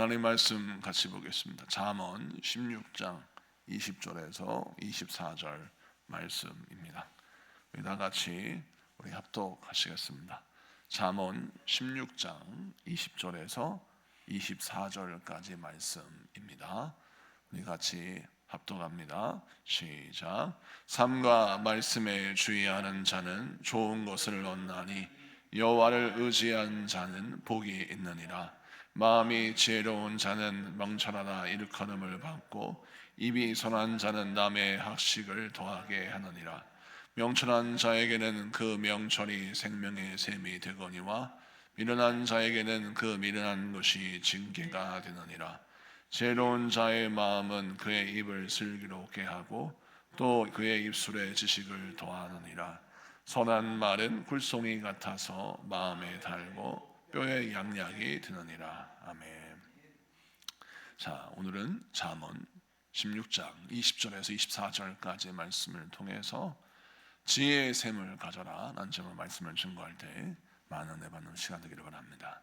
하나님 말씀 같이 보겠습니다. 잠언 16장 20절에서 24절 말씀입니다. 우리 다 같이 우리 합독하시겠습니다. 잠언 16장 20절에서 24절까지 말씀입니다. 우리 같이 합독합니다. 시작. 삶과 말씀에 주의하는 자는 좋은 것을 얻나니 여호와를 의지한 자는 복이 있느니라. 마음이 지혜로운 자는 명철하다 일컬음을 받고 입이 선한 자는 남의 학식을 더하게 하느니라. 명철한 자에게는 그 명철이 생명의 샘이 되거니와 미련한 자에게는 그 미련한 것이 징계가 되느니라. 지혜로운 자의 마음은 그의 입을 슬기롭게 하고 또 그의 입술에 지식을 더하느니라. 선한 말은 굴송이 같아서 마음에 달고 뼈에 양약이 드느니라. 아멘. 자, 오늘은 잠언 16장 20절에서 24절까지 말씀을 통해서 지혜의 샘을 가져라 라는 제목 말씀을 증거할 때 많은 은혜 받는 시간 되기를 바랍니다.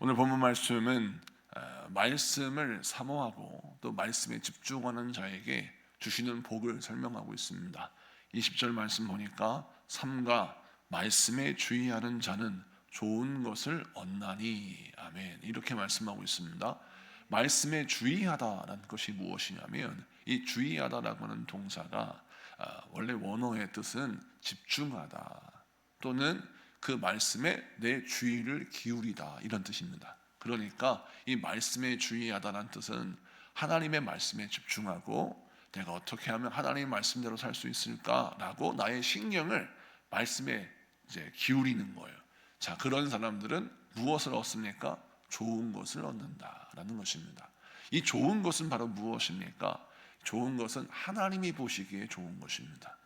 오늘 본문 말씀은 어, 말씀을 사모하고 또 말씀에 집중하는 자에게 주시는 복을 설명하고 있습니다. 20절 말씀 보니까 삼가 말씀에 주의하는 자는 좋은 것을 얻나니 아멘 이렇게 말씀하고 있습니다. 말씀에 주의하다라는 것이 무엇이냐면 이 주의하다라고 하는 동사가 아, 원래 원어의 뜻은 집중하다 또는 그 말씀에 내 주의를 기울이다 이런 뜻입니다. 그러니까 이 말씀에 주의하다라는 뜻은 하나님의 말씀에 집중하고 내가 어떻게 하면 하나님의 말씀대로 살 수 있을까라고 나의 신경을 말씀에 이제 기울이는 거예요. 자, 그런 사람들은 무엇을 얻습니까? 좋은 것을 얻는다라는 것입니다. 이 좋은 것은 바로 무엇입니까? 좋은 것은 하나님이 보시기에 좋은 것입니다.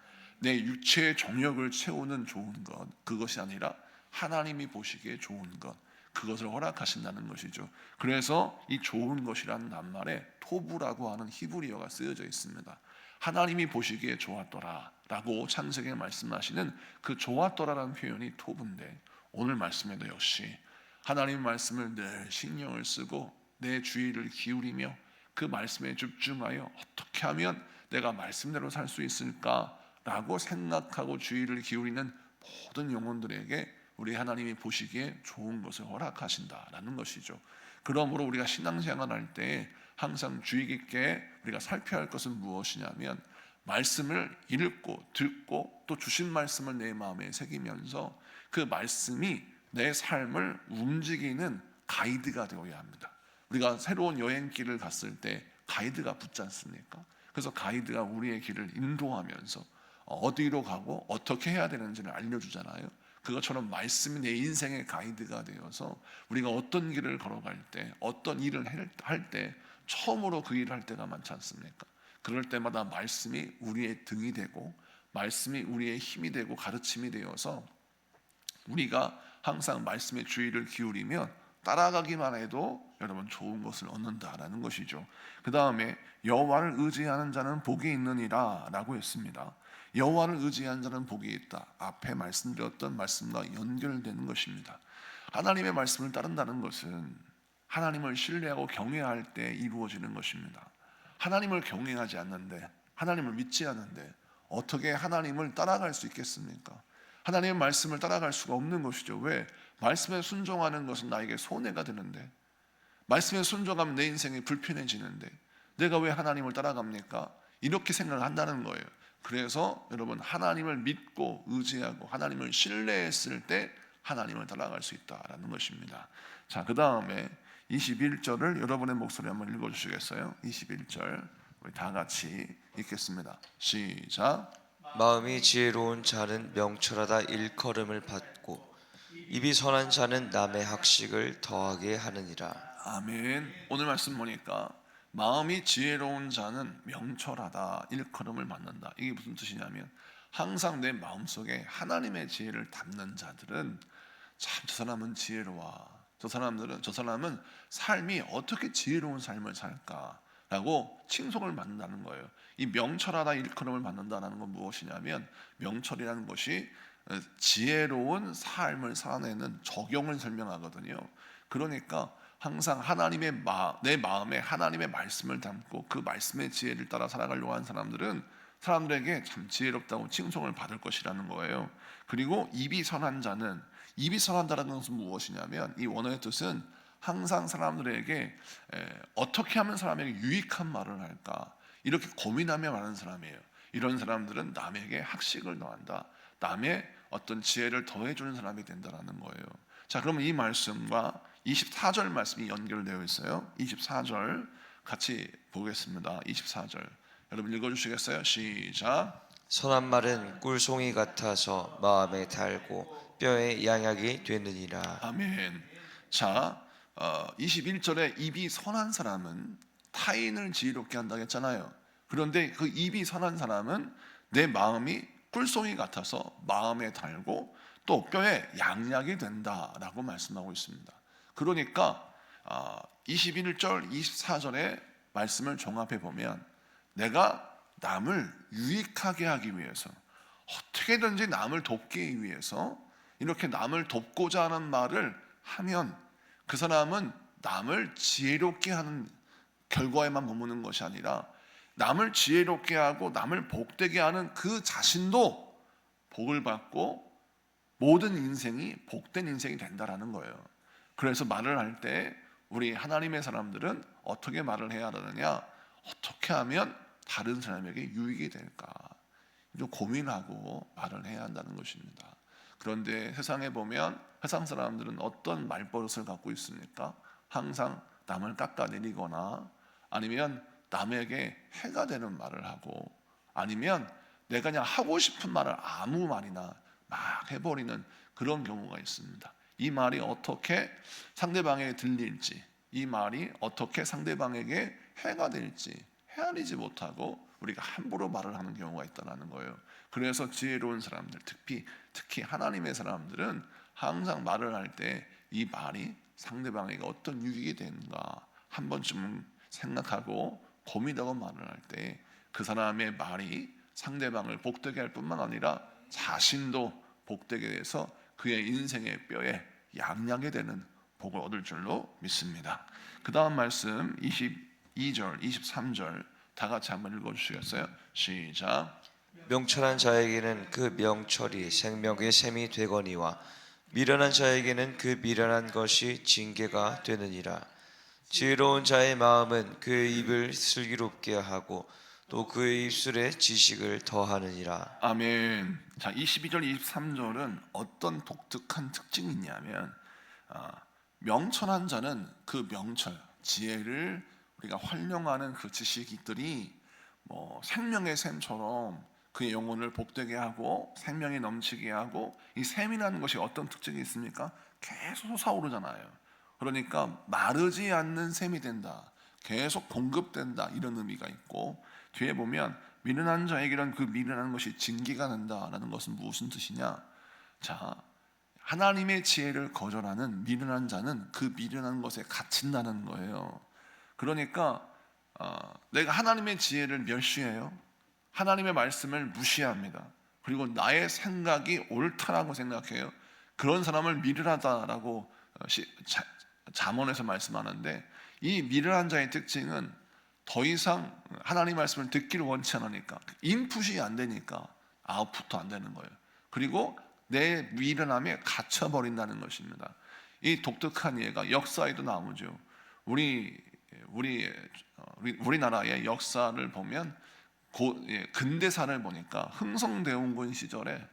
내 육체의 정욕을 채우는 좋은 것, 그것이 아니라 하나님이 보시기에 좋은 것, 그것을 허락하신다는 것이죠. 그래서 이 좋은 것이라는 낱말에 토부라고 하는 히브리어가 쓰여져 있습니다. 하나님이 보시기에 좋았더라라고 창세기에 말씀하시는 그 좋았더라라는 표현이 토부인데 오늘 말씀에도 역시 하나님 말씀을 늘 신경을 쓰고 내 주의를 기울이며 그 말씀에 집중하여 어떻게 하면 내가 말씀대로 살 수 있을까라고 생각하고 주의를 기울이는 모든 영혼들에게 우리 하나님이 보시기에 좋은 것을 허락하신다라는 것이죠. 그러므로 우리가 신앙생활 할 때 항상 주의 깊게 우리가 살펴야 할 것은 무엇이냐면 말씀을 읽고 듣고 또 주신 말씀을 내 마음에 새기면서 그 말씀이 내 삶을 움직이는 가이드가 되어야 합니다. 우리가 새로운 여행길을 갔을 때 가이드가 붙지 않습니까? 그래서 가이드가 우리의 길을 인도하면서 어디로 가고 어떻게 해야 되는지를 알려주잖아요. 그것처럼 말씀이 내 인생의 가이드가 되어서 우리가 어떤 길을 걸어갈 때, 어떤 일을 할 때, 처음으로 그 일을 할 때가 많지 않습니까? 그럴 때마다 말씀이 우리의 등이 되고, 말씀이 우리의 힘이 되고 가르침이 되어서 우리가 항상 말씀의 주의를 기울이면 따라가기만 해도 여러분 좋은 것을 얻는다라는 것이죠. 그 다음에 여호와를 의지하는 자는 복이 있느니라라고 했습니다. 여호와를 의지한 자는 복이 있다. 앞에 말씀드렸던 말씀과 연결되는 것입니다. 하나님의 말씀을 따른다는 것은 하나님을 신뢰하고 경외할 때 이루어지는 것입니다. 하나님을 경외하지 않는데 하나님을 믿지 않는데 어떻게 하나님을 따라갈 수 있겠습니까? 하나님의 말씀을 따라갈 수가 없는 것이죠. 왜? 말씀에 순종하는 것은 나에게 손해가 되는데 말씀에 순종하면 내 인생이 불편해지는데 내가 왜 하나님을 따라갑니까? 이렇게 생각을 한다는 거예요. 그래서 여러분 하나님을 믿고 의지하고 하나님을 신뢰했을 때 하나님을 따라갈 수 있다라는 것입니다. 자, 그 다음에 21절을 여러분의 목소리 한번 읽어 주시겠어요? 21절 우리 다 같이 읽겠습니다. 시작. 마음이 지혜로운 자는 명철하다 일컬음을 받고 입이 선한 자는 남의 학식을 더하게 하느니라. 아멘. 오늘 말씀 보니까 마음이 지혜로운 자는 명철하다 일컬음을 받는다. 이게 무슨 뜻이냐면 항상 내 마음속에 하나님의 지혜를 담는 자들은 참 저 사람은 지혜로워. 저 사람들은 저 사람은 삶이 어떻게 지혜로운 삶을 살까라고 칭송을 받는다는 거예요. 이 명철하다 일컬음을 받는다는 건 무엇이냐면 명철이라는 것이 지혜로운 삶을 살아내는 적용을 설명하거든요. 그러니까 항상 하나님의 마, 내 마음에 하나님의 말씀을 담고 그 말씀의 지혜를 따라 살아가려고 하는 사람들은 사람들에게 참 지혜롭다고 칭송을 받을 것이라는 거예요. 그리고 입이 선한 자는 입이 선한다라는 것은 무엇이냐면 이 원어의 뜻은 항상 사람들에게 에, 어떻게 하면 사람에게 유익한 말을 할까 이렇게 고민하며 말하는 사람이에요. 이런 사람들은 남에게 학식을 더한다. 남의 어떤 지혜를 더해주는 사람이 된다라는 거예요. 자, 그러면 이 말씀과 24절 말씀이 연결되어 있어요. 24절 같이 보겠습니다. 24절. 여러분 읽어 주시겠어요? 시작. 선한 말은 꿀송이 같아서 마음에 달고 뼈에 양약이 되느니라. 아멘. 자, 어, 21절에 입이 선한 사람은 타인을 지혜롭게 한다고 했잖아요. 그런데 그 입이 선한 사람은 내 마음이 꿀송이 같아서 마음에 달고 또 뼈에 양약이 된다라고 말씀하고 있습니다. 그러니까 아, 21절, 24절의 말씀을 종합해 보면 내가 남을 유익하게 하기 위해서 어떻게든지 남을 돕기 위해서 이렇게 남을 돕고자 하는 말을 하면 그 사람은 남을 지혜롭게 하는 결과에만 머무는 것이 아니라 남을 지혜롭게 하고 남을 복되게 하는 그 자신도 복을 받고 모든 인생이 복된 인생이 된다라는 거예요. 그래서 말을 할 때 우리 하나님의 사람들은 어떻게 말을 해야 하느냐? 어떻게 하면 다른 사람에게 유익이 될까? 좀 고민하고 말을 해야 한다는 것입니다. 그런데 세상에 보면 세상 사람들은 어떤 말버릇을 갖고 있습니까? 항상 남을 깎아내리거나 아니면 남에게 해가 되는 말을 하고 아니면 내가 그냥 하고 싶은 말을 아무 말이나 막 해버리는 그런 경우가 있습니다. 이 말이 어떻게 상대방에게 들릴지, 이 말이 어떻게 상대방에게 해가 될지 헤아리지 못하고 우리가 함부로 말을 하는 경우가 있다는 거예요. 그래서 지혜로운 사람들, 특히 특히 하나님의 사람들은 항상 말을 할 때 이 말이 상대방에게 어떤 유익이 되는가 한 번쯤 생각하고 고민하고 말을 할 때 그 사람의 말이 상대방을 복되게 할 뿐만 아니라 자신도 복되게 돼서 그의 인생의 뼈에 양양이 되는 복을 얻을 줄로 믿습니다. 그 다음 말씀 22절, 23절 다 같이 한번 읽어주시겠어요? 시작. 명철한 자에게는 그 명철이 생명의 샘이 되거니와 미련한 자에게는 그 미련한 것이 징계가 되느니라. 지혜로운 자의 마음은 그의 입을 슬기롭게 하고 또 그의 입술에 지식을 더하느니라. 아멘. 자, 22절, 23절은 어떤 독특한 특징이 있냐면 아, 명철한 자는 그 명철, 지혜를 우리가 활용하는 그 지식들이 뭐 생명의 샘처럼 그의 영혼을 복되게 하고 생명이 넘치게 하고 이 샘이라는 것이 어떤 특징이 있습니까? 계속 솟아오르잖아요. 그러니까 마르지 않는 샘이 된다. 계속 공급된다. 이런 의미가 있고 뒤에 보면 미련한 자에게는 그 미련한 것이 징계가 된다라는 것은 무슨 뜻이냐? 자, 하나님의 지혜를 거절하는 미련한 자는 그 미련한 것에 갇힌다는 거예요. 그러니까 어, 내가 하나님의 지혜를 멸시해요. 하나님의 말씀을 무시합니다. 그리고 나의 생각이 옳다라고 생각해요. 그런 사람을 미련하다라고 어, 시- 자- 잠언에서 말씀하는데 이 미련한 자의 특징은 더 이상 하나님 말씀을 듣기를 원치 않으니까 인풋이 안 되니까 아웃풋도 안 되는 거예요. 그리고 내 미련함에 갇혀 버린다는 것입니다. 이 독특한 예가 역사에도 나오죠. 우리 우리 어, 우리 우리나라의 역사를 보면 고, 예, 근대사를 보니까 흥성대원군 시절에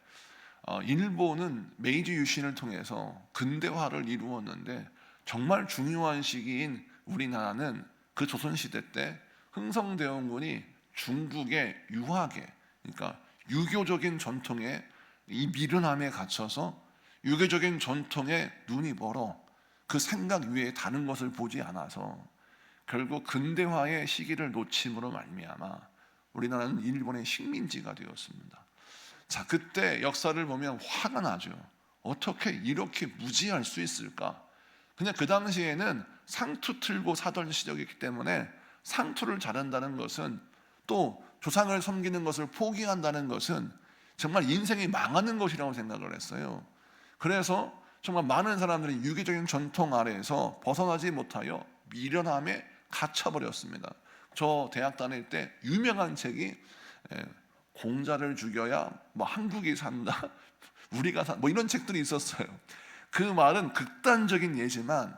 어, 일본은 메이지 유신을 통해서 근대화를 이루었는데 정말 중요한 시기인 우리나라는 그 조선 시대 때 흥성대원군이 중국의 유학에 그러니까 유교적인 전통에 이 미련함에 갇혀서 유교적인 전통에 눈이 멀어 그 생각 위에 다른 것을 보지 않아서 결국 근대화의 시기를 놓침으로 말미암아 우리나라는 일본의 식민지가 되었습니다. 자, 그때 역사를 보면 화가 나죠. 어떻게 이렇게 무지할 수 있을까? 그냥 그 당시에는 상투 틀고 사던 시절이기 때문에 상투를 잘한다는 것은 또 조상을 섬기는 것을 포기한다는 것은 정말 인생이 망하는 것이라고 생각을 했어요. 그래서 정말 많은 사람들이 유기적인 전통 아래에서 벗어나지 못하여 미련함에 갇혀버렸습니다. 저 대학 다닐 때 유명한 책이 에, 공자를 죽여야 뭐 한국이 산다, 우리가 산뭐 이런 책들이 있었어요. 그 말은 극단적인 예지만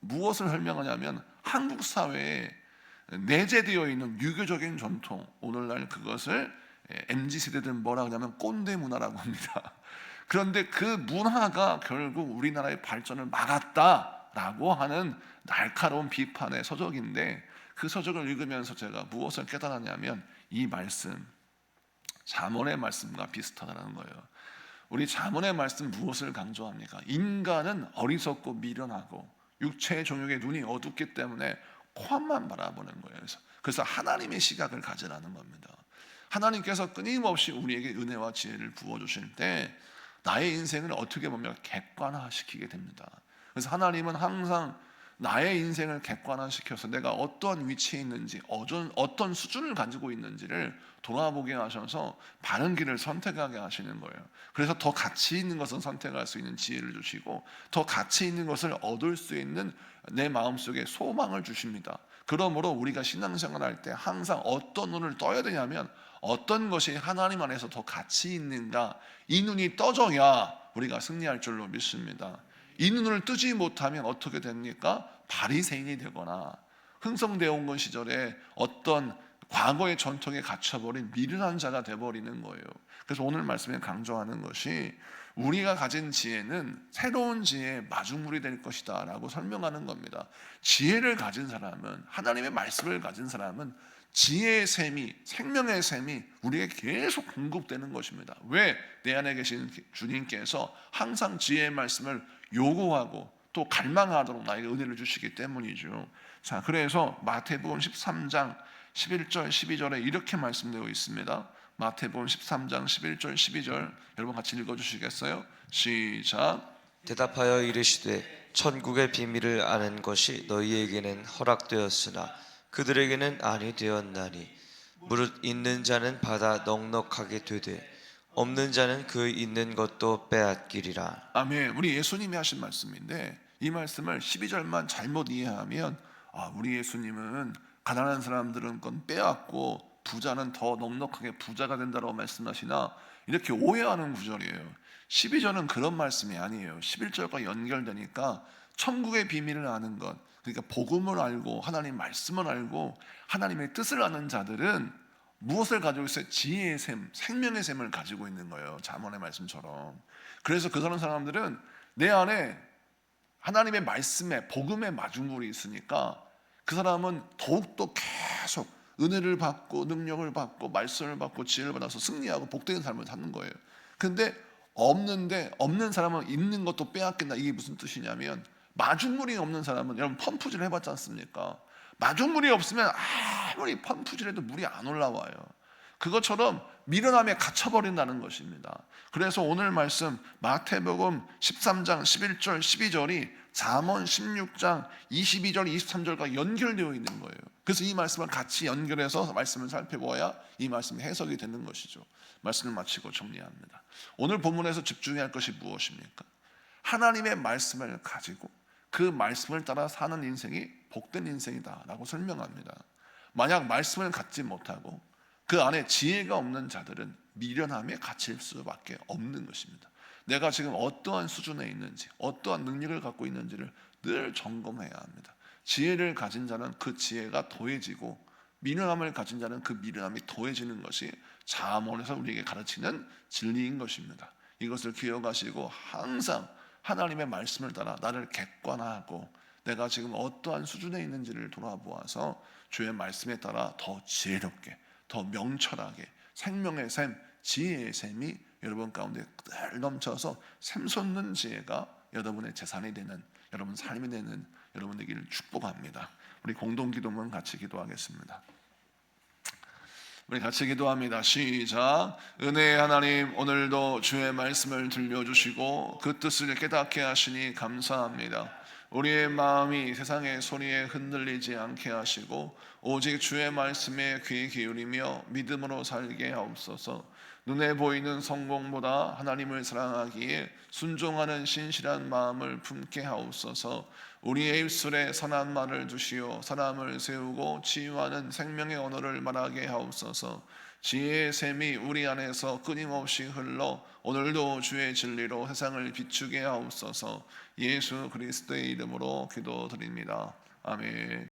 무엇을 설명하냐면 한국 사회에 내재되어 있는 유교적인 전통 오늘날 그것을 mz 세대들은 뭐라 그러냐면 꼰대 문화라고 합니다. 그런데 그 문화가 결국 우리나라의 발전을 막았다라고 하는 날카로운 비판의 서적인데 그 서적을 읽으면서 제가 무엇을 깨달았냐면 이 말씀 잠언의 말씀과 비슷하다는 거예요. 우리 잠언의 말씀 무엇을 강조합니까? 인간은 어리석고 미련하고 육체의 종욕에 눈이 어둡기 때문에 코앞만 바라보는 거예요. 그래서, 그래서 하나님의 시각을 가지라는 겁니다. 하나님께서 끊임없이 우리에게 은혜와 지혜를 부어 주실 때 나의 인생을 어떻게 보면 객관화시키게 됩니다. 그래서 하나님은 항상 나의 인생을 객관화시켜서 내가 어떠한 위치에 있는지 어떤, 어떤 수준을 가지고 있는지를 돌아보게 하셔서 바른 길을 선택하게 하시는 거예요. 그래서 더 가치 있는 것은 선택할 수 있는 지혜를 주시고 더 가치 있는 것을 얻을 수 있는 내 마음속에 소망을 주십니다. 그러므로 우리가 신앙생활 할 때 항상 어떤 눈을 떠야 되냐면 어떤 것이 하나님 안에서 더 가치 있는가 이 눈이 떠져야 우리가 승리할 줄로 믿습니다. 이 눈을 뜨지 못하면 어떻게 됩니까? 바리새인이 되거나 흥성대원군 시절에 어떤 과거의 전통에 갇혀버린 미련한 자가 되어버리는 거예요. 그래서 오늘 말씀에 강조하는 것이 우리가 가진 지혜는 새로운 지혜의 마중물이 될 것이다 라고 설명하는 겁니다. 지혜를 가진 사람은 하나님의 말씀을 가진 사람은 지혜의 샘이 생명의 샘이 우리에게 계속 공급되는 것입니다. 왜 내 안에 계신 주님께서 항상 지혜의 말씀을 요구하고 또 갈망하도록 나에게 은혜를 주시기 때문이죠. 자, 그래서 마태복음 13장 11절 12절에 이렇게 말씀되어 있습니다. 마태복음 13장 11절 12절 여러분 같이 읽어 주시겠어요? 시작. 대답하여 이르시되 천국의 비밀을 아는 것이 너희에게는 허락되었으나 그들에게는 아니 되었나니 무릇 있는 자는 받아 넉넉하게 되되 없는 자는 그 있는 것도 빼앗기리라. 아멘. 우리 예수님이 하신 말씀인데 이 말씀을 12절만 잘못 이해하면 아, 우리 예수님은 가난한 사람들은 건 빼앗고 부자는 더 넉넉하게 부자가 된다고 말씀하시나 이렇게 오해하는 구절이에요. 12절은 그런 말씀이 아니에요. 11절과 연결되니까 천국의 비밀을 아는 것, 그러니까 복음을 알고 하나님 말씀을 알고 하나님의 뜻을 아는 자들은 무엇을 가지고 있어요? 지혜의 샘, 생명의 샘을 가지고 있는 거예요. 잠언의 말씀처럼. 그래서 그 사람 사람들은 내 안에 하나님의 말씀에 복음의 마중물이 있으니까 그 사람은 더욱더 계속 은혜를 받고 능력을 받고 말씀을 받고 지혜를 받아서 승리하고 복되는 삶을 사는 거예요. 근데 없는데 없는 사람은 있는 것도 빼앗긴다. 이게 무슨 뜻이냐면 마중물이 없는 사람은 여러분 펌프질 해봤지 않습니까? 마중물이 없으면 아무리 펌프질해도 물이 안 올라와요. 그것처럼 미련함에 갇혀버린다는 것입니다. 그래서 오늘 말씀 마태복음 13장 11절 12절이 잠언 16장 22절 23절과 연결되어 있는 거예요. 그래서 이 말씀을 같이 연결해서 말씀을 살펴보아야 이 말씀이 해석이 되는 것이죠. 말씀을 마치고 정리합니다. 오늘 본문에서 집중해야 할 것이 무엇입니까? 하나님의 말씀을 가지고 그 말씀을 따라 사는 인생이 복된 인생이다라고 설명합니다. 만약 말씀을 갖지 못하고 그 안에 지혜가 없는 자들은 미련함에 갇힐 수밖에 없는 것입니다. 내가 지금 어떠한 수준에 있는지, 어떠한 능력을 갖고 있는지를 늘 점검해야 합니다. 지혜를 가진 자는 그 지혜가 더해지고 미련함을 가진 자는 그 미련함이 더해지는 것이 자문에서 우리에게 가르치는 진리인 것입니다. 이것을 기억하시고 항상 하나님의 말씀을 따라 나를 객관화하고 내가 지금 어떠한 수준에 있는지를 돌아보아서 주의 말씀에 따라 더 지혜롭게 더 명철하게 생명의 샘, 지혜의 샘이 여러분 가운데 늘 넘쳐서 샘솟는 지혜가 여러분의 재산이 되는 여러분 삶이 되는 여러분 되기를 축복합니다. 우리 공동 기도문 같이 기도하겠습니다. 우리 같이 기도합니다. 시작. 은혜의 하나님, 오늘도 주의 말씀을 들려주시고 그 뜻을 깨닫게 하시니 감사합니다. 우리의 마음이 세상의 소리에 흔들리지 않게 하시고 오직 주의 말씀에 귀 기울이며 믿음으로 살게 하옵소서. 눈에 보이는 성공보다 하나님을 사랑하기에 순종하는 신실한 마음을 품게 하옵소서. 우리의 입술에 선한 말을 주시어 사람을 세우고 치유하는 생명의 언어를 말하게 하옵소서. 지혜의 샘이 우리 안에서 끊임없이 흘러 오늘도 주의 진리로 세상을 비추게 하옵소서. 예수 그리스도의 이름으로 기도드립니다. 아멘.